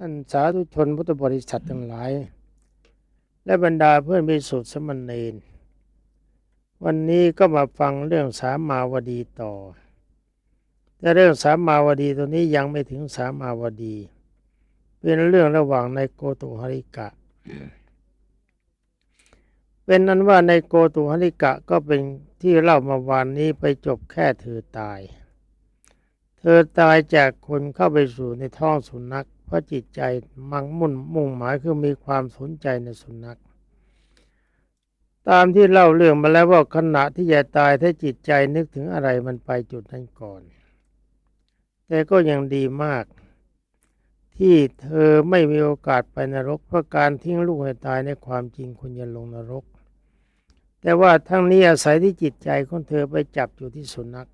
ท่านสาธุชนพุทธบริษัททั้งหลาย และบรรดาเพื่อนมิสุทธิสมณเณรวันนี้ก็มาฟังเรื่องสามาวดีต่อ แต่เรื่องสามาวดีตัวนี้ยังไม่ถึงสามาวดี เป็นเรื่องระหว่างในโกตุหริกะ เป็นนั้นว่าในโกตุหริกะก็เป็นที่เล่ามาวานนี้ไปจบแค่เธอตาย เธอตายจากคนเข้าไปสู่ในท้องสุนัข เพราะจิตใจมังมุ่นมุ่งหมายคือมีความสนใจในสุนัข ตามที่เล่าเรื่องมาแล้วว่าขณะที่จะตายถ้าจิตใจนึกถึงอะไรมันไปจุดนั้นก่อน แต่ก็ยังดีมาก ที่เธอไม่มีโอกาสไปนรก เพราะการทิ้งลูกให้ตายในความจริงคุณจะลงนรก แต่ว่าทั้งนี้อาศัยที่จิตใจของเธอไปจับอยู่ที่สุนัข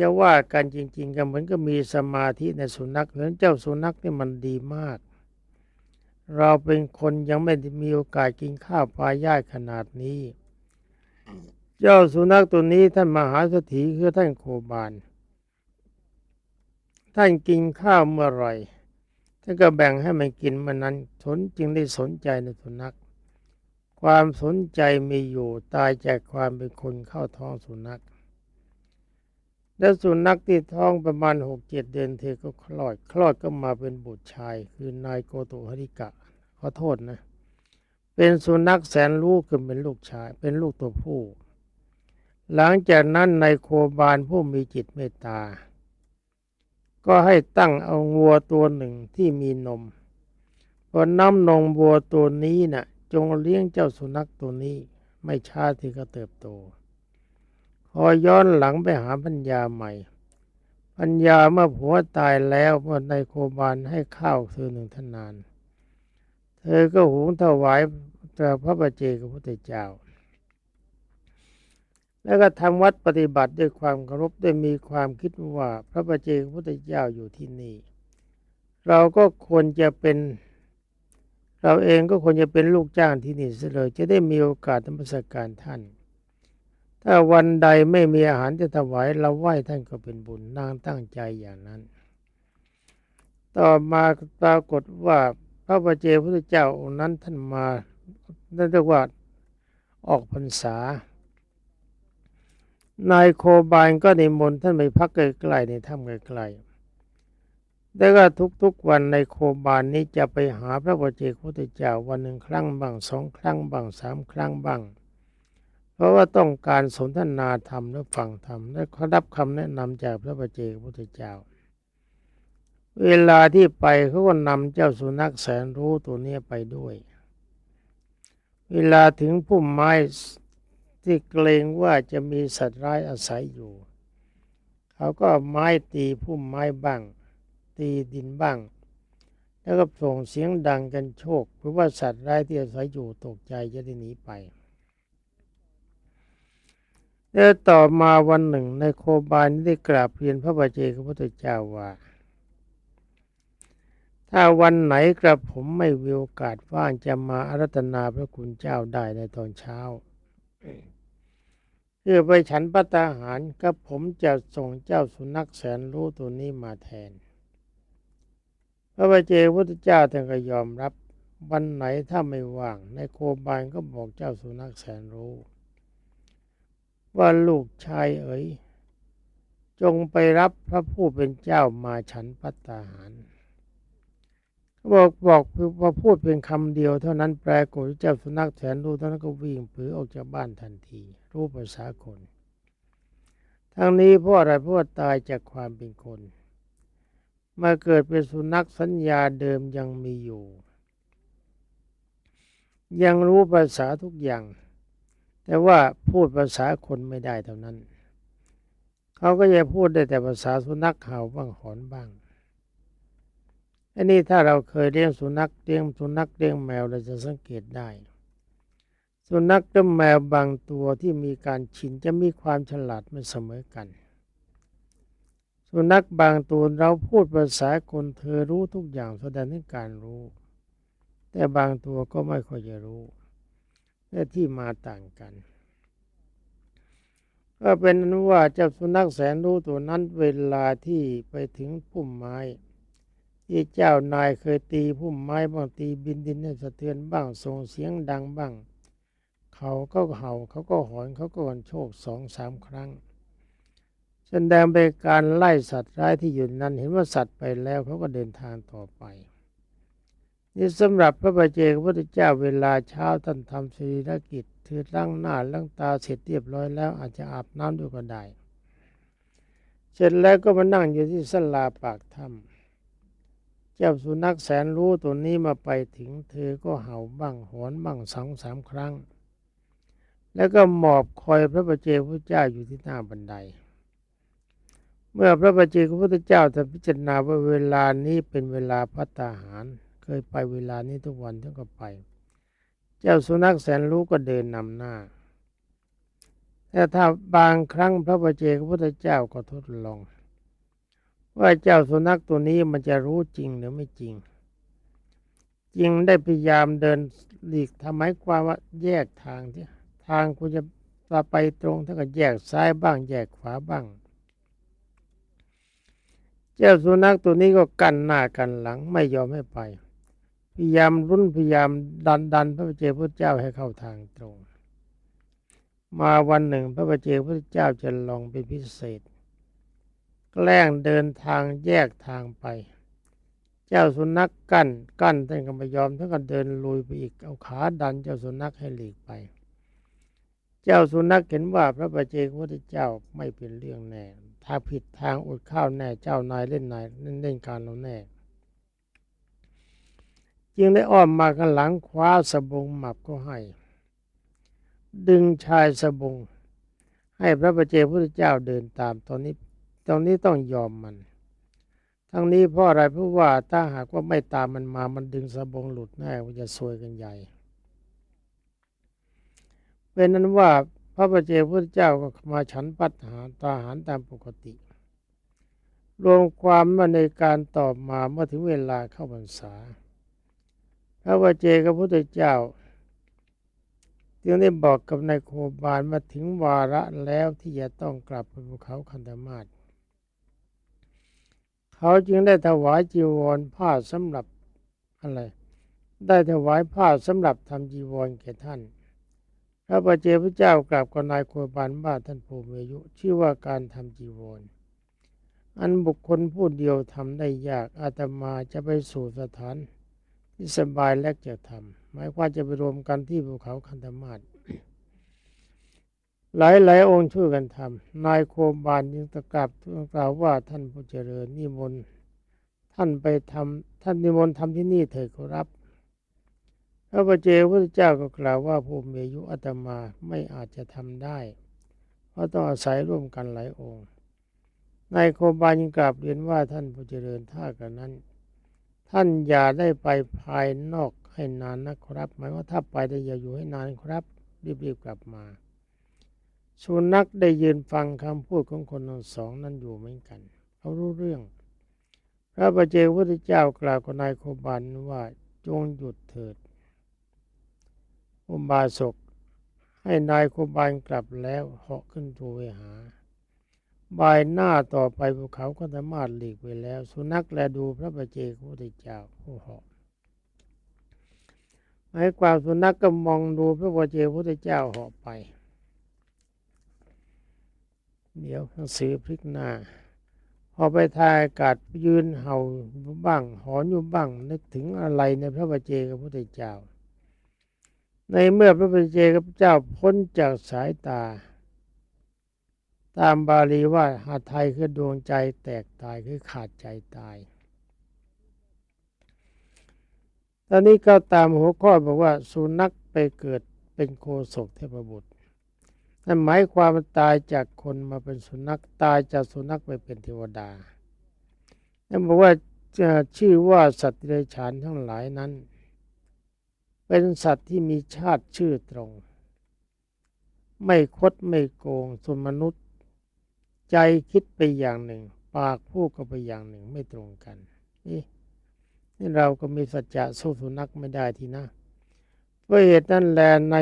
จะว่ากันจริง ๆ ก็เหมือนก็มีสมาธิในสุนัขเพราะเจ้าสุนัขนี่มันดีมาก เราเป็นคนยังไม่ได้มีโอกาสกินข้าวปลาย่ายขนาดนี้ เจ้าสุนัขตัวนี้ท่านมหาสถีคือท่านโคบานท่านกินข้าวเมื่อไหร่ท่านก็แบ่งให้มันกินมื่อนั้นสนจึงได้สนใจในสุนัข ความสนใจมีอยู่ตายจากความเป็นคนเข้าท้องสุนัข แล้วสุนัขที่ท้องประมาณหกเจ็ดเดือนเธอก็คลอด คลอดก็มาเป็นบุตรชาย คือนายโกโตหริกะ ขอโทษนะ เป็นสุนัขแสนรู้คือเป็นลูกชาย เป็นลูกตัวผู้ หลังจากนั้นนายโคบานผู้มีจิตเมตตา ก็ให้ตั้งเอางัวตัวหนึ่งที่มีนมพอน้ำนมวัวตัวนี้นะ่ะ จงเลี้ยงเจ้าสุนัขตัวนี้ ไม่ช้าที่ก็เติบโต พอย้อนหลังไปหาปัญญาใหม่ ปัญญาเมื่อผัวตายแล้วเมื่อนายโคบานให้ข้าวเธอหนึ่งทนาน เธอก็หุงถวายต่พระบัจเจกพุทธเจ้า แล้วก็ทำวัดปฏิบัติด้วยความเคารพด้วยมีความคิดว่าพระบัจเจกพุทธเจ้าอยู่ที่นี่ เราก็ควรจะเป็น เราเองก็ควรจะเป็นลูกจ้างที่นี่เสียเลยจะได้มีโอกาสธรรมสการท่าน ถ้าวันใดไม่มีอาหารจะถวายเราไหว้ท่านก็เป็นบุญนางตั้งใจอย่างนั้น ต่อมาปรากฏว่าพระบัจเจพุทธเจ้าองค์นั้นท่านมาเรียกว่าออกพรรษา นายโคบานก็นิมนต์ท่านไปพักใกล้ๆในถ้ำไกลๆแต่ก็ทุกๆวันในโคบานนี้จะไปหาพระบัจเจพุทธเจ้าวันหนึ่งครั้งบ้างสองครั้งบ้างสามครั้งบ้าง เพราะว่าต้องการสนทนาธรรมและฟังธรรมและรับคำแนะนำจากพระบัจเจกพุทธเจ้า เวลาที่ไปเขาก็นำเจ้าสุนัขแสนรู้ตัวนี้ไปด้วย เวลาถึงพุ่มไม้ที่เกรงว่าจะมีสัตว์ร้ายอาศัยอยู่ เขาก็ไม้ตีพุ่มไม้บ้าง ตีดินบ้าง แล้วก็ส่งเสียงดังกันโชคเพราะว่าสัตว์ร้ายที่อาศัยอยู่ตกใจจะได้หนีไป แล้วต่อมาวันหนึ่งในโคบานได้กราบเรียนพระบาเจกพุทธเจ้าว่า ถ้าวันไหนกระผมไม่มีโอกาสว่างจะมาอารัตนาพระคุณเจ้าได้ในตอนเช้าเพื่อไปฉันพัตตาหารก็ผมจะส่งเจ้าสุนัขแสนรู้ตัวนี้มาแทน พระบาเจพุทธเจ้าท่านก็ยอมรับ วันไหนถ้าไม่ว่าง ในโคบานก็บอกเจ้าสุนัขแสนรู้ ว่าลูกชายเอ๋ยจงไปรับพระผู้เป็นเจ้ามาฉันพัตตาหาร บอกบอกพอพูดเป็นคำเดียวเท่านั้นแปลกฏเจ้าสุนัขแสนรู้เท่านั้นก็วิ่งผือออกจากบ้านทันที รู้ภาษาคน ทั้งนี้เพราะอะไรเพราะตายจากความเป็นคน มาเกิดเป็นสุนัขสัญญาเดิมยังมีอยู่ ยังรู้ภาษาทุกอย่าง แต่ว่าพูดภาษาคนไม่ได้เท่านั้น เขาก็จะพูดได้แต่ภาษาสุนัขเห่าบ้างหอนบ้าง อันนี้ถ้าเราเคยเลี้ยงสุนัขเลี้ยงสุนัขเลี้ยงแมวเราจะสังเกตได้ สุนัขกับแมวบางตัวที่มีการชินจะมีความฉลาดไม่เสมอกัน สุนัขบางตัวเราพูดภาษาคนเธอรู้ทุกอย่างแสดงถึงการรู้ แต่บางตัวก็ไม่ค่อยจะรู้ และที่มาต่างกัน ก็เป็นนั้นว่าเจ้าสุนัขแสนรู้ตัวนั้นเวลาที่ไปถึงพุ่มไม้ที่เจ้านายเคยตีพุ่มไม้บ้างตีบินดินให้สะเทือนบ้างส่งเสียงดังบ้าง เขาก็เห่าเขาก็หอนเขาก็กันโชคสองสามครั้งแสดงเป็นการไล่สัตว์ร้ายที่อยู่นั้น เห็นว่าสัตว์ไปแล้วเขาก็เดินทางต่อไป นี่สำหรับพระบาเจกพระพุทธเจ้าเวลาเช้าท่านทำศีลกิจคือล้างหน้าล้างตาเสร็จเรียบร้อยแล้วอาจจะอาบน้ำด้วยก็ได้ เสร็จแล้วก็มานั่งอยู่ที่สลาปากถ้ำเจ้าสุนัขแสนรู้ตัวนี้มาไปถึงเธอก็เห่าบ้างหอนบ้างสองสามครั้ง แล้วก็หมอบคอยพระบาเจกพระเจ้าอยู่ที่หน้าบันไดเมื่อพระบาเจกพระพุทธเจ้าท่านพิจารณาว่าเวลานี้เป็นเวลาพัตตาหาร เคยไปเวลานี้ทุกวันท่านก็ไป เจ้าสุนัขแสนรู้ก็เดินนำหน้า แต่ถ้าบางครั้งพระบาเจกพระพุทธเจ้าก็ทดลอง ว่าเจ้าสุนัขตัวนี้มันจะรู้จริงหรือไม่จริง จริงได้พยายามเดินหลีกทำไมความว่าแยกทางที่ทางคุณจะไปตรงท่านก็แยกซ้ายบ้าง แยกขวาบ้างเจ้าสุนัขตัวนี้ก็กันหน้ากันหลังไม่ยอมให้ไป พยายามรุ่นพยายามดันดันพระเจ้าพระเจ้าให้เข้าทางตรง มาวันหนึ่งพระบเจกพระเจ้าจะลองเป็นพิเศษ แกล้งเดินทางแยกทางไป เจ้าสุนัขกกั้นกั้นท่านก็ไม่ยอมท่านก็เดินลุยไปอีกเอาขาดันเจ้าสุนัขให้หลีกไป เจ้าสุนัขเห็นว่าพระบาเจกพระเจ้าไม่เป็นเรื่องแน่ถ้าผิดทางอดข้าวแน่เจ้านายเล่นนายเล่นเล่นการเราแน่ จึงได้อ้อมมาข้างหลังคว้าสบงหมับก็ให้ ดึงชายสบง ให้พระบาเจพุทธเจ้าเดินตามตอนนี้ตอนนี้ต้องยอมมัน ทั้งนี้เพราะอะไรเพราะว่าถ้าหากว่าไม่ตามมันมามันดึงสบงหลุดแน่มันจะซวยกันใหญ่เป็นนั้นว่าพระบาเจพุทธเจ้าก็มาฉันปัตหารตาหารตามปกติ รวมความมาในการตอบมาเมื่อถึงเวลาเข้าพรรษา พระบาเจกพุทธเจ้า จึงได้บอกกับนายโคบาลมาถึงวาระแล้วที่จะต้องกลับไปภูเขาคันธมาศเขาจึงได้ถวายจีวรผ้าสำหรับอะไรได้ถวายผ้าสำหรับทำจีวรแก่ท่าน พระบาเจพระเจ้ากราบกับนายโคบาลว่าท่านผู้มีอายุ ชื่อว่าการทำจีวร อันบุคคลผู้เดียวทำได้ยากอาตมาจะไปสู่สถาน ที่สบายและจะทำหมายความจะไปรวมกันที่ภูเขาคันธมาศหลายหลายองค์ช่วยกันทำนายโคบาลยังตะกราบกล่าวว่าท่านผู้เจริญนิมนต์ท่านไปทำท่านนิมนต์ทำที่นี่เถิดขอรับพระบเจพระเจ้าก็กล่าวว่าผู้มีอายุอาตมาไม่อาจจะทำได้เพราะต้องอาศัยร่วมกันหลายองค์นายโคบาลยังกราบเรียนว่าท่านผู้เจริญถ้ากันนั้น ท่านอย่าได้ไปภายนอกให้นานนะครับ หมายว่าถ้าไปได้อย่าอยู่ให้นานครับ รีบๆกลับมาสุนัขได้ยืนฟังคำพูดของคนทั้งสองนั้นอยู่เหมือนกันเขารู้เรื่อง พระบาเจกพุทธเจ้ากล่าวกับนายโคบันว่าจงหยุดเถิด อุบาสกให้นายโคบันกลับแล้วเหาะขึ้นทูเวหา บายหน้าต่อไปภูเขาก็สามารถหลีกไปแล้ว สุนัขแลดูพระบาเจกพุทธเจ้าผู้หาะหมายความสุนัขก็มองดูพระบาเจกพุทธเจ้าหาะไป เดี๋ยวหนังสือพลิกหน้าพอไปทายอากาศยืนเห่าบ้างหอนอยู่บ้าง นึกถึงอะไรในพระบาเจกพระพุทธเจ้า ในเมื่อพระบาเจกพระเจ้าพ้นจากสายตา ตามบาลีว่าหาไทยคือดวงใจแตกตายคือขาดใจตาย ตอนนี้ก็ตามหัวข้อบอกว่าสุนัขไปเกิดเป็นโคศกเทพบุตร นั่นหมายความว่าตายจากคนมาเป็นสุนัขตายจากสุนัขไปเป็นเทวดา นั่นบอกว่าชื่อว่าสัตว์เดรัจฉานทั้งหลายนั้น เป็นสัตว์ที่มีชาติชื่อตรง ไม่คดไม่โกงส่วนมนุษย์ ใจคิดไปอย่างหนึ่ง ปากพูดก็ไปอย่างหนึ่งไม่ตรงกัน นี่นี่เราก็มีสัจจะสู้สุนัขไม่ได้ทีนะเพราะเหตุนั้นแหละใน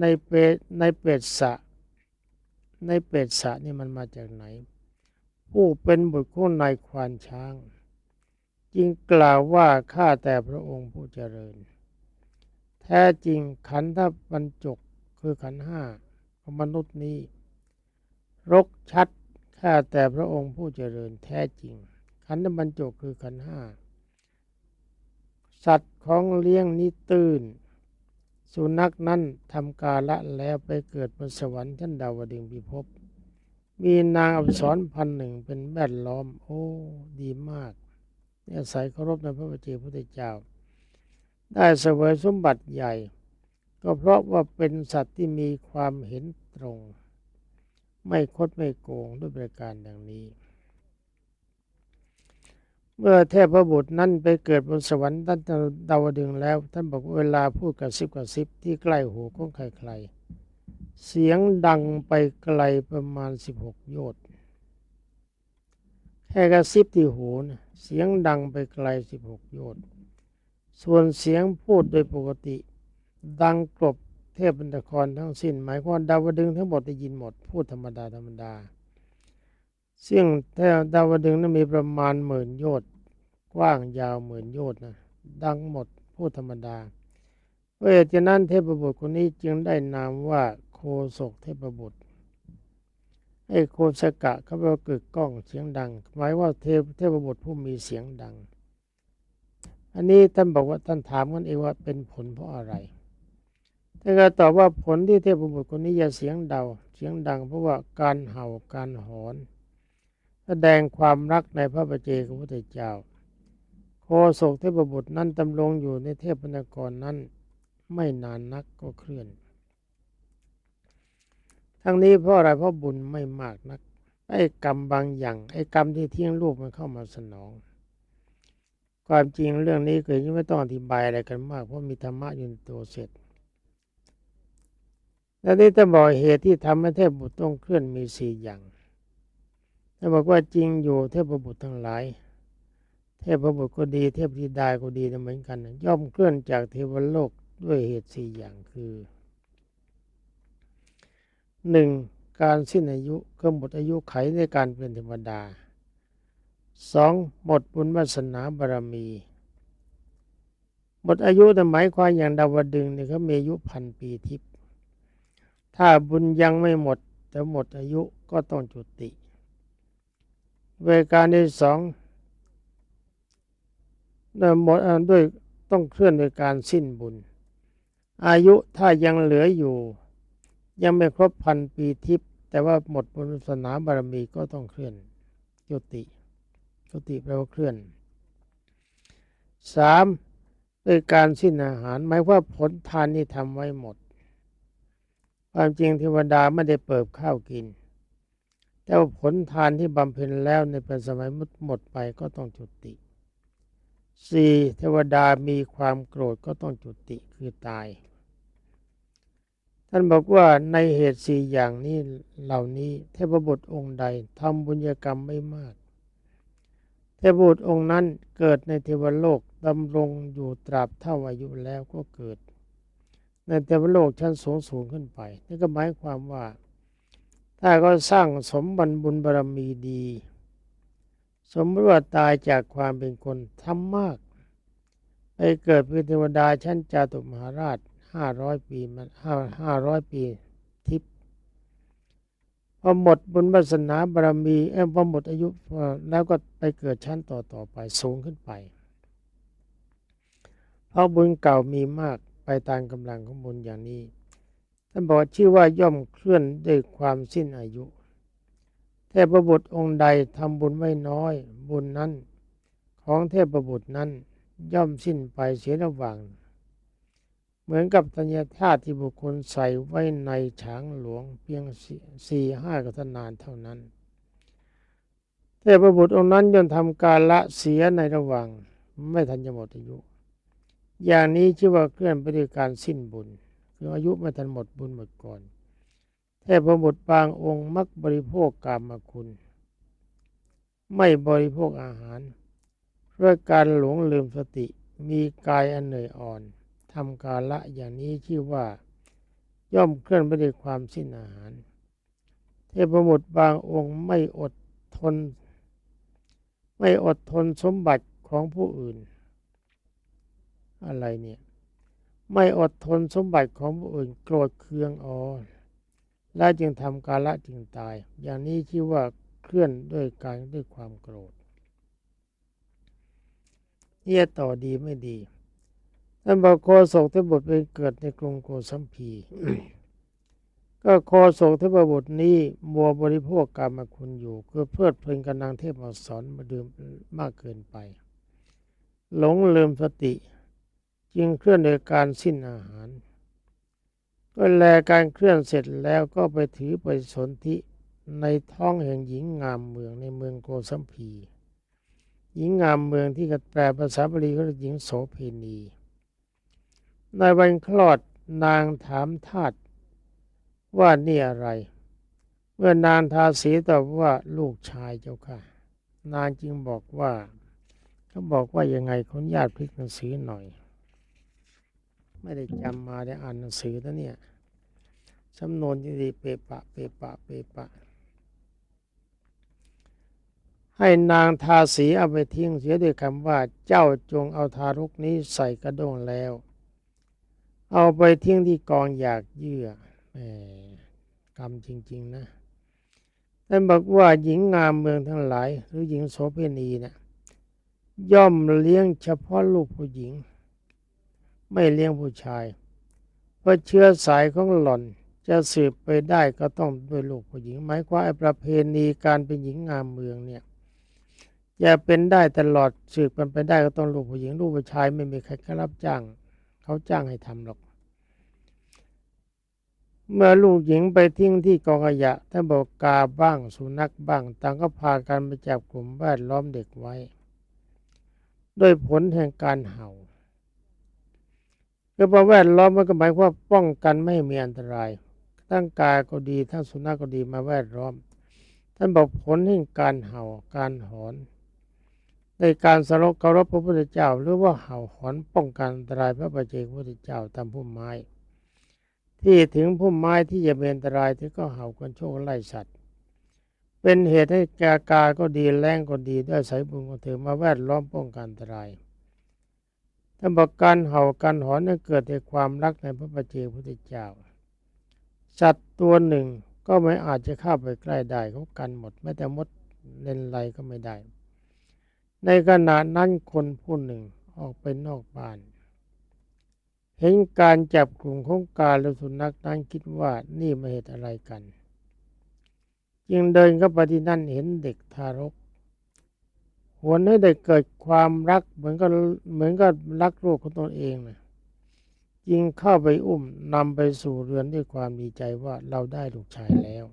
ในเปในเป็ดสะ ในเป็ดสะนี่มันมาจากไหน ผู้เป็นบุตรของนายควานช้าง จึงกล่าวว่าข้าแต่พระองค์ผู้เจริญ แท้จริงขันธบรรจกคือขันห้าของมนุษย์นี้ รกชัด ข้าแต่พระองค์ผู้เจริญแท้จริง ขันธบรรจกคือขันธ์ห้า สัตว์ของเลี้ยงนี้ตื้นสุนัขนั้นทำกาละแล้วไปเกิดบนสวรรค์ชั้นดาวดึงพิภพมีนางอับสรพันหนึ่งเป็นแวดล้อม โอ้ ดีมากเนี่ยอาศัยเคารพในพระบัจเจพุทธเจ้า ได้เสวยสมบัติใหญ่ ก็เพราะว่าเป็นสัตว์ที่มีความเห็นตรง ไม่คดไม่โกงด้วยประการดังนี้ เมื่อเทพบุตรนั้นไปเกิดบนสวรรค์ด้านดาวดึงแล้ว ท่านบอกเวลาพูดกับซิบกับซิบที่ใกล้หูของใครๆ เสียงดังไปไกลประมาณสิบหกโยชน์แค่กระซิบที่หูนะเสียงดังไปไกลสิบหกโยชน์ส่วนเสียงพูดโดยปกติ ดังกลบ เทพบันตครทั้งสิ้น หมายความดาวดึงทั้งหมดได้ยินหมด พูดธรรมดาธรรมดา ซึ่งแท้ดาวดึงนั้นมีประมาณหมื่นโยชน์กว้างยาวหมื่นโยชน์นะดังหมดพูดธรรมดาเพราะเหตุฉะนั้นเทพบุตรคนนี้จึงได้นามว่าโคศกเทพบุตรให้โคสกะเขาไปกึกก้องเสียงดัง หมายว่าเทพเทพบุตรผู้มีเสียงดัง อันนี้ท่านบอกว่าท่านถามกันเองว่าเป็นผลเพราะอะไร ท่านก็ตอบว่าผลที่เทพบุตรคนนี้จะเสียงเดาเสียงดัง เพราะว่าการเห่าการหอน แสดงความรักในพระประเจกับพระพุทธเจ้า โคศกเทพบุตรนั้นดำรงอยู่ในเทพนครนั้น ไม่นานนักก็เคลื่อน ทั้งนี้เพราะอะไรเพราะบุญไม่มากนักไอ้กรรมบางอย่างไอ้กรรมที่เที่ยงรูปมันเข้ามาสนอง ความจริงเรื่องนี้เกิดไม่ต้องอธิบายอะไรกันมาก เพราะมีธรรมะอยู่ในตัวเสร็จ และนี่จะบอกเหตุที่ทำให้เทพบุตรต้องเคลื่อนมีสี่อย่างถ้าบอกว่าจริงอยู่เทพบุตรทั้งหลาย เทพบุตรก็ดี เทพธิดาก็ดีเหมือนกัน ย่อมเคลื่อนจากเทวโลกด้วยเหตุสี่อย่างคือหนึ่งการสิ้นอายุก็หมดอายุไขในการเป็นเทวดาสองหมดบุญวาสนาบารมี หมดอายุแต่หมายความอย่างดาวดึงเนี่ยเขามีอายุพันปีทิพย์ ถ้าบุญยังไม่หมดแต่หมดอายุก็ต้องจุติเวการที่สองหมดด้วยต้องเคลื่อนโดยการสิ้นบุญ อายุถ้ายังเหลืออยู่ ยังไม่ครบพันปีทิพย์แต่ว่าหมดบุญวาสนาบารมีก็ต้องเคลื่อนจุติจุติแปลว่าเคลื่อนสามด้วยการสิ้นอาหารหมายว่าผลทานที่ทำไว้หมด ความจริงเทวดาไม่ได้เปิดข้าวกิน แต่ว่าผลทานที่บำเพ็ญแล้วในเป็นสมัยมุดหมดไปก็ต้องจุติสี่เทวดามีความโกรธก็ต้องจุติคือตาย ท่านบอกว่าในเหตุสี่อย่างนี้เหล่านี้เทพบุตรองค์ใดทำบุญกรรมไม่มาก เทพบุตรองค์นั้นเกิดในเทวโลกดำรงอยู่ตราบเท่าอายุแล้วก็เกิด ในเทวโลกชั้นสูงสูงขึ้นไปนี่ก็หมายความว่า ถ้าก็สร้างสมบัติบุญบารมีดี สมมติว่าตายจากความเป็นคนทำมากไปเกิดเป็นเทวดาชั้นจาตุมหาราชห้าร้อยปีมันห้าห้าร้อยปีทิพย์พอหมดบุญวาสนาบารมีเออพอหมดอายุแล้วก็ไปเกิดชั้นต่อต่อไปสูงขึ้นไป เพราะบุญเก่ามีมาก ไปตามกำลังของบุญอย่างนี้ท่านบอกชื่อว่าย่อมเคลื่อนด้วยความสิ้นอายุ เทพบุตรองค์ใดทำบุญไว้น้อย บุญนั้น ของเทพบุตรนั้นย่อมสิ้นไปเสียระหว่าง เหมือนกับธัญธาตุที่บุคคลใส่ไว้ในฉางหลวงเพียงสี่ห้ากทนานเท่านั้น เทพบุตรองค์นั้นย่อมทำการละเสียในระหว่าง ไม่ทันจะหมดอายุ อย่างนี้ชื่อว่าเคลื่อนไปด้วยการสิ้นบุญคืออายุไม่ทันหมดบุญหมดก่อนเทพบุตรบางองค์มักบริโภคกามคุณ ไม่บริโภคอาหารด้วยการหลงลืมสติมีกายอันเหนื่อยอ่อนทำกาละอย่างนี้ชื่อว่า ย่อมเคลื่อนไปด้วยความสิ้นอาหาร เทพบุตรบางองค์ไม่อดทน ไม่อดทนสมบัติของผู้อื่น อะไรเนี่ย ไม่อดทนสมบัติของผู้อื่นโกรธเคืองอ๋อและจึงทำกาละจึงตาย อย่างนี้ชื่อว่าเคลื่อนด้วยการด้วยความโกรธเนี่ยต่อดีไม่ดีท่านบอกโคศกเทพบุตรเป็นเกิดในกรุงโกสัมพีก็โคศกเทพบุตรนี้มัวบริโภคกรรมคุณอยู่คือเพลิดเพลินกับนางเทพอักษรมาดื่มมากเกินไป หลงลืมสติ จึงเคลื่อนโดยการสิ้นอาหารก็แลการเคลื่อนเสร็จแล้วก็ไปถือไปสนธิในท้องแห่งหญิงงามเมืองในเมืองโกสัมพีหญิงงามเมืองที่กระแปลภาษาบาลีก็เรียกหญิงโสเพณีในวันคลอดนางถามทาตว่านี่อะไร เมื่อนางทาสีตอบว่าลูกชายเจ้าค่ะ นางจึงบอกว่าเขาบอกว่ายังไงคนญาติพลิกหนังสือหน่อย ไม่ได้จำมาได้อ่านหนังสือนะเนี่ยสำนวนที่ดีเปปะ เปปะ เปปะ ให้นางทาสีเอาไปทิ้งเสียด้วยคำว่า เจ้าจงเอาทารกนี้ใส่กระด้งแล้ว เอาไปทิ้งที่กองอยากเยื่อกรรมจริง ๆ นะท่านบอกว่าหญิงงามเมืองทั้งหลาย หรือหญิงโสเภณีนะย่อมเลี้ยงเฉพาะลูกผู้หญิง ไม่เลี้ยงผู้ชาย เพราะเชื้อสายของหล่อนจะสืบไปได้ก็ต้องด้วยลูกผู้หญิงหมายความไอ้ประเพณีการเป็นหญิงงามเมืองเนี่ยจะเป็นได้ตลอดสืบกันไปได้ก็ต้องลูกผู้หญิงลูกผู้ชายไม่มีใครรับจ้าง เขาจ้างให้ทำหรอก เมื่อลูกหญิงไปทิ้งที่กองขยะท่านบอกกาบ้างสุนัขบ้างต่างก็พากันไปจับกลุ่มแวดล้อมเด็กไว้ ด้วยผลแห่งการเห่า คือพอแวดล้อมมันก็หมายความป้องกันไม่ให้มีอันตรายทั้งกายก็ดีทั้งสุนัขก็ดีมาแวดล้อม ท่านบอกผลแห่งการเห่าการหอน ในการสรกเคารพพระพุทธเจ้า หรือว่าเห่าหอนป้องกันอันตรายพระประเจกพุทธเจ้าตามพุ่มไม้ ที่ถึงพุ่มไม้ที่จะเป็นอันตรายที่ก็เห่ากันโชคไล่สัตว์ เป็นเหตุให้แกากาก็ดีแรงก็ดีด้วยสายบุญของเธอมาแวดล้อมป้องกันอันตราย ท่านบอกการเห่าการหอนนั้นเกิดจากความรักในพระประเจกพุทธเจ้า สัตว์ตัวหนึ่งก็ไม่อาจจะเข้าไปใกล้ได้เขากันหมดแม้แต่มดเล่นไรก็ไม่ได้ ในขณะนั้นคนผู้หนึ่งออกไปนอกบ้าน เห็นการจับกลุ่มของกาและสุนัขนั้นคิดว่านี่ม่เหตุอะไรกัน จึงเดินเข้าไปที่นั่นเห็นเด็กทารก วนให้เด็กเกิดความรักเหมือนกับเหมือนกับรักลูกของตนเองนะจึงเข้าไปอุ้มนำไปสู่เรือนด้วยความดีใจว่าเราได้ลูกชายแล้ว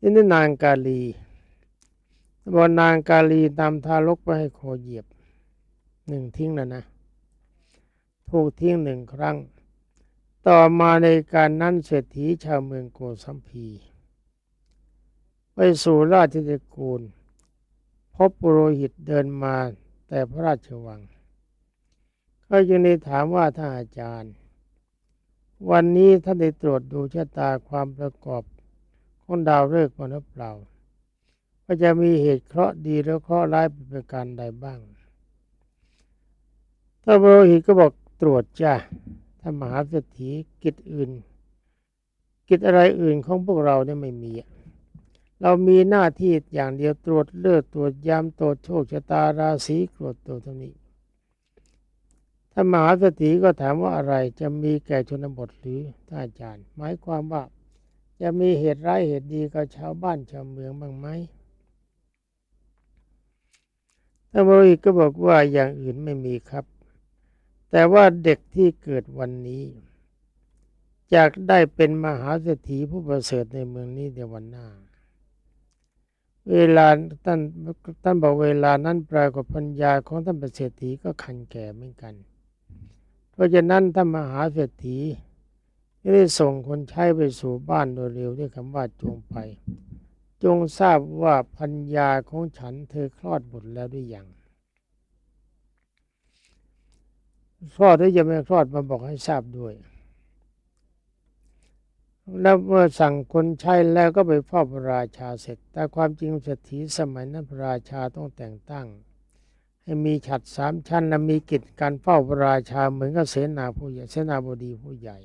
นี่นางกาลีบอกนางกาลีนำทารกไปให้โคเหยียบหนึ่งทิ้งแล้วนะ ถูกทิ้งหนึ่งครั้ง ต่อมาในการนั้นเศรษฐีชาวเมืองโกสัมพี ไปสู่ราชธิกูล พบปุโรหิตเดินมาแต่พระราชวังก็จึงได้ถามว่าท่านอาจารย์ วันนี้ท่านได้ตรวจดูชะตาความประกอบของดาวฤกษ์มาหรือเปล่าว่าจะมีเหตุเคราะห์ดีหรือเคราะห์ร้ายเป็นประการใดบ้างท่านปุโรหิตก็บอกตรวจจ้าท่านมหาเศรษฐีกิจอื่น กิจอะไรอื่นของพวกเราเนี่ยไม่มี เรามีหน้าที่อย่างเดียวตรวจเลือดตรวจยามตรวจโชคชะตาราศีตรวจตัวเท่านี้ท่ามหาเศรษฐีก็ถามว่าอะไรจะมีแก่ชนบทหรือท่านอาจารย์ หมายความว่า จะมีเหตุร้ายเหตุดีกับชาวบ้านชาวเมืองบ้างไหมท่านบริก็บอกว่าอย่างอื่นไม่มีครับ แต่ว่าเด็กที่เกิดวันนี้จากได้เป็นมหาเศรษฐีผู้ประเสริฐในเมืองนี้ในวันหน้า เวลาท่านท่านบอกเวลานั้นปรากฏปัญญาของท่านประเศรษฐีก็คันแก่เหมือนกัน เพราะฉะนั้นท่านมหาเศรษฐีได้ส่งคนใช้ไปสู่บ้านโดยเร็วด้วยคำว่าจงไป จงทราบว่าพัญญาของฉันเธอคลอดบุตรแล้วหรือยังคลอดหรือยังไม่คลอดมาบอกให้ทราบด้วย แล้วเมื่อสั่งคนใช้แล้วก็ไปเฝ้าพระราชาเสร็จ แต่ความจริงเศรษฐีสมัยนั้นพระราชาต้องแต่งตั้ง ให้มีฉัดสามชั้นและมีกิจการเฝ้าพระราชาเหมือนกับเสนาผู้ใหญ่เสนาบดีผู้ใหญ่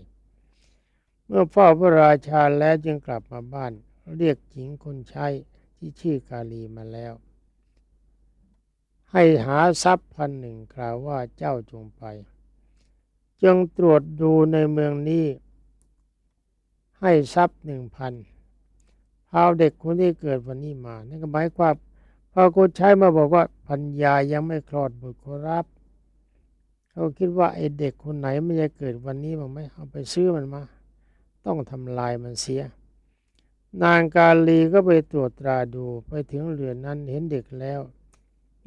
เมื่อเฝ้าพระราชาแล้วจึงกลับมาบ้าน เรียกหญิงคนใช้ที่ชื่อกาลีมาแล้ว ให้หาทรัพย์พันหนึ่งกล่าวว่าเจ้าจงไป จงตรวจดูในเมืองนี้ ให้ทรัพย์หนึ่งพันพาเด็กคนที่เกิดวันนี้มา นั่นก็หมายความพอคนใช้มาบอกว่าพัญญายังไม่คลอดบุตรขอรับ เขาคิดว่าไอ้เด็กคนไหนไม่จะเกิดวันนี้บ้างไหมเอาไปซื้อมันมา ต้องทำลายมันเสีย นางกาลีก็ไปตรวจตราดูไปถึงเรือนนั้นเห็นเด็กแล้ว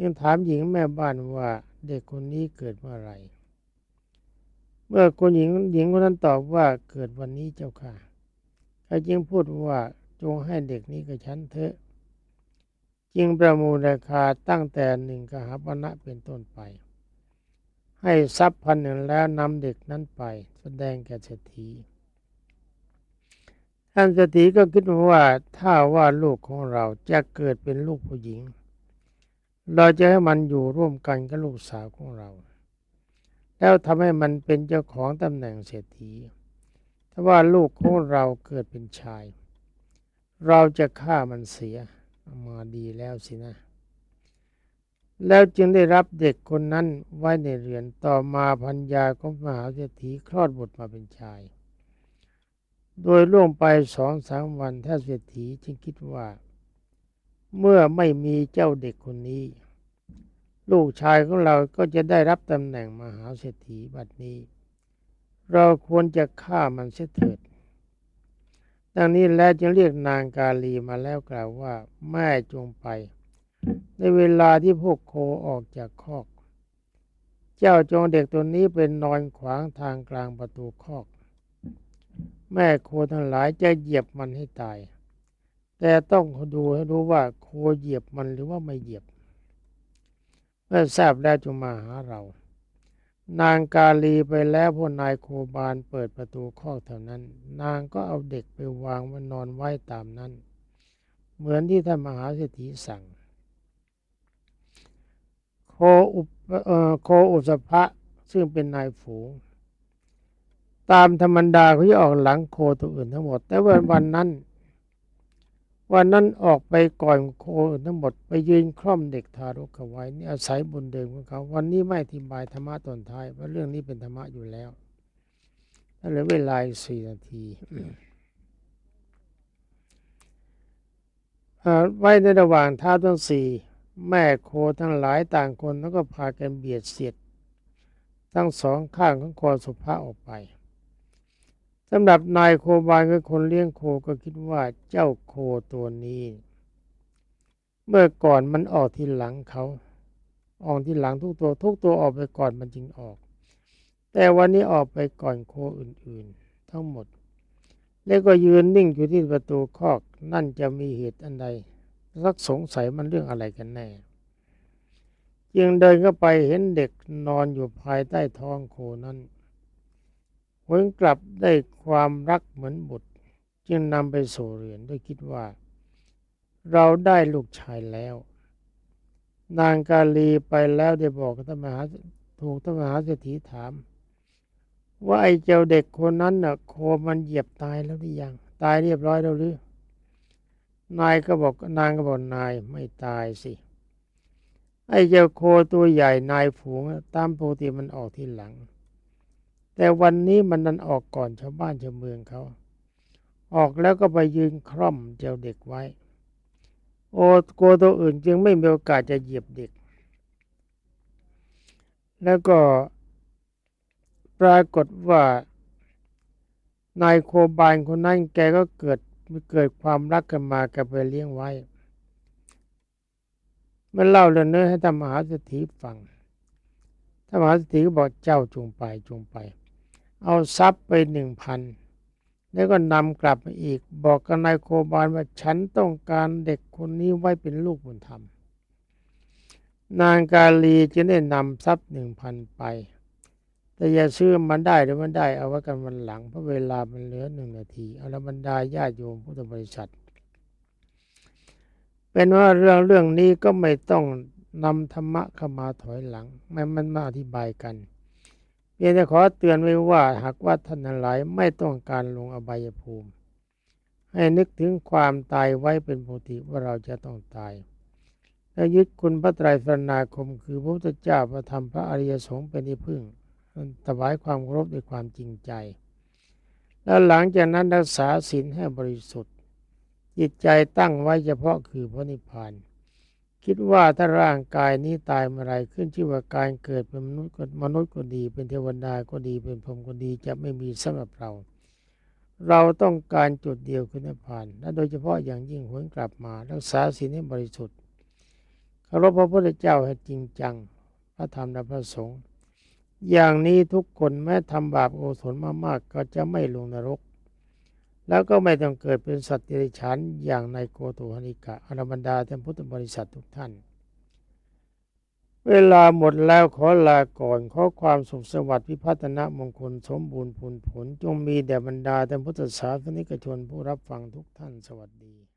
ยังถามหญิงแม่บ้านว่าเด็กคนนี้เกิดเมื่อไหรเมื่อคนหญิงหญิงคนนั้นตอบว่าเกิดวันนี้เจ้าค่ะ เขาจึงพูดว่าจงให้เด็กนี้กับฉันเถอะจึงประมูลราคาตั้งแต่หนึ่งกหาปณะเป็นต้นไป ให้ทรัพย์พันหนึ่งแล้วนำเด็กนั้นไป แสดงแก่เศรษฐีท่านเศรษฐีก็คิดว่าถ้าว่าลูกของเราจะเกิดเป็นลูกผู้หญิง เราจะให้มันอยู่ร่วมกันกับลูกสาวของเรา แล้วทำให้มันเป็นเจ้าของตำแหน่งเศรษฐี ถ้าว่าลูกของเราเกิดเป็นชาย เราจะฆ่ามันเสียมาดีแล้วสินะ แล้วจึงได้รับเด็กคนนั้นไว้ในเรือนต่อมาพัญญาของมหาเศรษฐีคลอดบุตรมาเป็นชาย โดยล่วงไปสองสามวันท่านเศรษฐีจึงคิดว่า เมื่อไม่มีเจ้าเด็กคนนี้ ลูกชายของเราก็จะได้รับตำแหน่งมหาเศรษฐีบัดนี้ เราควรจะฆ่ามันเสียเถิด ดังนี้แล้วจึงเรียกนางกาลีมาแล้วกล่าวว่า แม่จงไป ในเวลาที่พวกโคออกจากคอก เจ้าจงเด็กตัวนี้เป็นนอนขวางทางกลางประตูคอก แม่โคทั้งหลายจะเหยียบมันให้ตาย แต่ต้องดูให้รู้ว่าโคเหยียบมันหรือว่าไม่เหยียบ เมื่อทราบแล้วจงมาหาเรา นางกาลีไปแล้วพวกนายโคบาลเปิดประตูคอกเท่านั้น นางก็เอาเด็กไปวางไว้นอนไว้ตามนั้น เหมือนที่ท่านมหาเศรษฐีสั่ง โคอุปโคอุสภะซึ่งเป็นนายฝูง ตามธรรมดาเขาจะออกหลังโคตัวอื่นทั้งหมด แต่ว่าวันนั้น วันนั้นออกไปก่อนโคทั้งหมดไปยืนคล่อมเด็กทารกเอาไว้นี่อาศัยบุญเดิมของเขา วันนี้ไม่อธิบายธรรมะตอนท้ายเพราเรื่องนี้เป็นธรรมะอยู่แล้วถ้าเหลือเวลาสี่นาทีไว้ในระหว่างท้าทั้งสี่แม่โคทั้งหลายต่างคนแล้วก็พากันเบียดเสียด ทั้งสองข้างของโคสุภาออกไป สำหรับนายโคบาลคือคนเลี้ยงโคก็คิดว่าเจ้าโคตัวนี้ เมื่อก่อนมันออกที่หลังเขา ออกที่หลังทุกตัว ทุกตัวออกไปก่อนมันจึงออก แต่วันนี้ออกไปก่อนโคอื่นๆ ทั้งหมด แล้วก็ยืนนิ่งอยู่ที่ประตูคอกนั่นจะมีเหตุอันใดสักสงสัยมันเรื่องอะไรกันแน่ จึงเดินเข้าไปเห็นเด็กนอนอยู่ภายใต้ท้องโคนั้น หวนกลับได้ความรักเหมือนบุตร จึงนำไปสู่เรือนด้วยคิดว่า เราได้ลูกชายแล้ว นางกาลีไปแล้วได้บอกท่านมหาถูกท่านมหาเศรษฐีถาม ว่าไอ้เจ้าเด็กคนนั้นน่ะโคมันเหยียบตายแล้วหรือยัง ตายเรียบร้อยแล้วหรือนายก็บอกนางก็บอกนายไม่ตายสิ ไอ้เจ้าโคตัวใหญ่นายฝูงตามปกติมันออกที่หลัง แต่วันนี้มันนันออกก่อนชาวบ้านชาวเมืองเขา ออกแล้วก็ไปยืนคร่อมเจ้าเด็กไว้ โอโกตัวอื่นจึงไม่มีโอกาสจะเหยียบเด็ก แล้วก็ปรากฏว่านายโคบานคนนั้นแกก็เกิดเกิดความรักกันมาแกไปเลี้ยงไว้มันเล่าเรื่องนี้ให้ท่านมหาเศรษฐีฟังท่านมหาเศรษฐีก็บอกเจ้าจงไปจงไป เอาทรัพย์ไปหนึ่งพันแล้วก็นำกลับมาอีก บอกกับนายโคบาลว่าฉันต้องการเด็กคนนี้ไว้เป็นลูกบุญธรรม นางกาลีจึงได้นำทรัพย์หนึ่งพันไป แต่อย่าซื้อมันได้หรือมันได้ เอาไว้กันวันหลังเพราะเวลามันเหลือหนึ่งนาที เอาละบรรดาญาติโยมพุทธบริษัท เป็นว่าเรื่องเรื่องนี้ก็ไม่ต้องนำธรรมะเข้ามาถอยหลังไม่มันมาอธิบายกัน พียงแต่ขอเตือนไว้ว่าหากว่าท่านหลายไม่ต้องการลงอบายภูมิ ให้นึกถึงความตายไว้เป็นปกติว่าเราจะต้องตาย และยึดคุณพระไตรสรณาคม คือพระพุทธเจ้าพระธรรมพระอริยสงฆ์เป็นที่พึ่งถวายความเคารพด้วยความจริงใจ แล้วหลังจากนั้นรักษาศีลให้บริสุทธิ์ จิตใจตั้งไว้เฉพาะคือพระนิพพาน คิดว่าถ้าร่างกายนี้ตายเมื่อไรขึ้นชื่อว่าการเกิดเป็นมนุษย์ก็มนุษย์ก็ดี เป็นเทวดาก็ดีเป็นพรหมก็ดีจะไม่มีสำหรับเรา เราต้องการจุดเดียวคือนิพพานและโดยเฉพาะอย่างยิ่งหวนกลับมารักษาศีลให้บริสุทธิ์เคารพพระพุทธเจ้าให้จริงจัง พระธรรมและพระสงฆ์อย่างนี้ทุกคนแม้ทำบาปโอสนมากๆก็จะไม่ลงนรก แล้วก็ไม่ต้องเกิดเป็นสัตว์เดรัจฉานอย่างในโกตุหนิกะอนุบรรดาท่านพุทธบริษัททุกท่าน เวลาหมดแล้วขอลาก่อนขอความสุขสวัสดิ์พิพัฒนมงคลสมบูรณ์ผลผล จงมีแด่บรรดาท่านพุทธศาสนิกชนผู้รับฟังทุกท่านสวัสดี